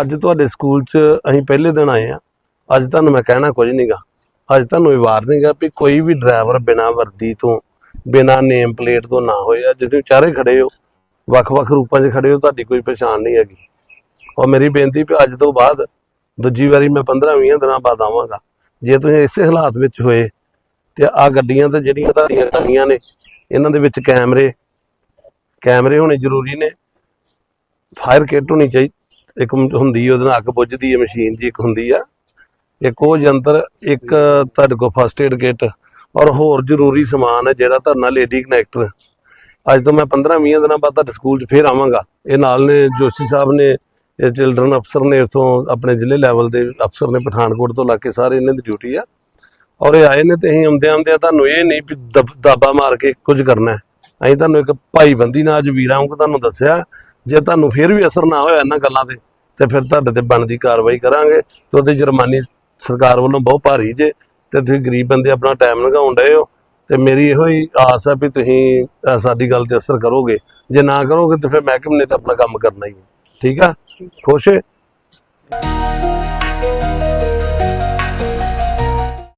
ਅੱਜ ਤੁਹਾਡੇ ਸਕੂਲ 'ਚ ਅਸੀਂ ਪਹਿਲੇ ਦਿਨ ਆਏ ਆ। ਅੱਜ ਤੁਹਾਨੂੰ ਮੈਂ ਕਹਿਣਾ ਕੁਝ ਨਹੀਂਗਾ ਅੱਜ ਤੁਹਾਨੂੰ ਇਹ ਵਾਰਨਿੰਗ ਆ ਵੀ ਕੋਈ ਵੀ ਡਰਾਈਵਰ ਬਿਨਾਂ ਵਰਦੀ ਤੋਂ, ਬਿਨਾਂ ਨੇਮ ਪਲੇਟ ਤੋਂ ਨਾ ਹੋਏ। ਆ ਜਿਹੜੇ ਚਾਰੇ ਖੜੇ ਹੋ। ਵੱਖ-ਵੱਖ ਰੂਪਾਂ 'ਚ ਖੜੇ ਹੋ, ਤੁਹਾਡੀ ਕੋਈ ਪਛਾਣ ਨਹੀਂ ਹੈਗੀ। ਔਰ ਮੇਰੀ ਬੇਨਤੀ ਵੀ ਅੱਜ ਤੋਂ ਬਾਅਦ ਦੂਜੀ ਵਾਰੀ ਮੈਂ 15-20 ਦਿਨਾਂ ਬਾਅਦ ਆਵਾਂਗਾ। ਜੇ ਤੁਸੀਂ ਇਸੇ ਹਾਲਾਤ ਵਿੱਚ ਹੋਏ ਤੇ ਆ ਗੱਡੀਆਂ ਤੇ ਜਿਹੜੀਆਂ ਤੁਹਾਡੀਆਂ ਟੰਗੀਆਂ ਨੇ, ਇਹਨਾਂ ਦੇ ਵਿੱਚ ਕੈਮਰੇ ਕੈਮਰੇ ਹੋਣੇ ਜ਼ਰੂਰੀ ਨੇ। ਫਾਇਰ ਕਿੱਟ ਹੋਣੀ ਚਾਹੀਦੀ ਇੱਕ ਹੁੰਦੀ ਉਹਦੇ ਨਾਲ ਅੱਗ ਬੁੱਝਦੀ ਹੈ ਮਸ਼ੀਨ ਜੀ ਇੱਕ ਹੁੰਦੀ ਆ। ਇੱਕ ਉਹ ਯੰਤਰ ਇੱਕ ਤੁਹਾਡੇ ਕੋਲ ਫਸਟ ਏਡ ਕਿੱਟ ਔਰ ਹੋਰ ਜ਼ਰੂਰੀ ਸਮਾਨ ਹੈ ਜਿਹੜਾ ਤੁਹਾਡੇ ਨਾਲ ਲੇਡੀ ਕਨੈਕਟਰ ਅੱਜ ਤੋਂ ਮੈਂ 15-20 ਦਿਨਾਂ ਬਾਅਦ ਤੁਹਾਡੇ ਸਕੂਲ 'ਚ ਫੇਰ ਆਵਾਂਗਾ। ਇਹ ਨਾਲ ਨੇ ਜੋਸ਼ੀ ਸਾਹਿਬ ਨੇ, ਇਹ ਚਿਲਡਰਨ ਅਫਸਰ ਨੇ ਇਥੋਂ ਆਪਣੇ ਜ਼ਿਲ੍ਹੇ ਲੈਵਲ ਦੇ ਅਫਸਰ ਨੇ ਪਠਾਨਕੋਟ ਤੋਂ ਲਾ ਕੇ ਸਾਰੇ ਇਹਨਾਂ ਦੀ ਡਿਊਟੀ ਆ। ਔਰ ਇਹ ਆਏ ਨੇ ਤੇ ਅਸੀਂ ਆਉਂਦੇ ਆਉਂਦੇ ਤੁਹਾਨੂੰ ਇਹ ਨਹੀਂ ਵੀ ਦਬ- ਦਾਬਾ ਮਾਰ ਕੇ ਕੁਝ ਕਰਨਾ ਹੈ। ਅਸੀਂ ਤੁਹਾਨੂੰ ਇੱਕ ਭਾਈਬੰਦੀ ਨਾਲ ਅੱਜ ਵੀਰਾਂ ਨੂੰ ਤੁਹਾਨੂੰ ਦੱਸਿਆ ਜੇ ਤੁਹਾਨੂੰ ਫਿਰ ਵੀ ਅਸਰ ਨਾ ਹੋਇਆ ਇਹਨਾਂ ਗੱਲਾਂ ਤੇ ਤੇ ਫਿਰ ਤੁਹਾਡੇ ਤੇ ਬਣਦੀ ਕਾਰਵਾਈ ਕਰਾਂਗੇ ਤੇ ਉਹਦੀ ਜੁਰਮਾਨੀ ਸਰਕਾਰ ਵੱਲੋਂ ਬਹੁਤ ਭਾਰੀ ਜੇ, ਤੇ ਤੁਸੀਂ ਗਰੀਬ ਬੰਦੇ ਆਪਣਾ ਟਾਈਮ ਲਗਾਉਣ ਡਏ ਹੋ, ਤੇ ਮੇਰੀ ਇਹੋ ਹੀ ਆਸ ਹੈ ਵੀ ਤੁਸੀਂ ਸਾਡੀ ਗੱਲ ਤੇ ਅਸਰ ਕਰੋਗੇ। ਜੇ ਨਾ ਕਰੋਗੇ ਤੇ ਫਿਰ ਮਹਿਕਮੇ ਨੇ ਤਾਂ ਆਪਣਾ ਕੰਮ ਕਰਨਾ ਹੀ ਹੈ। ਠੀਕ ਆ? ਖੁਸ਼ ਹੈ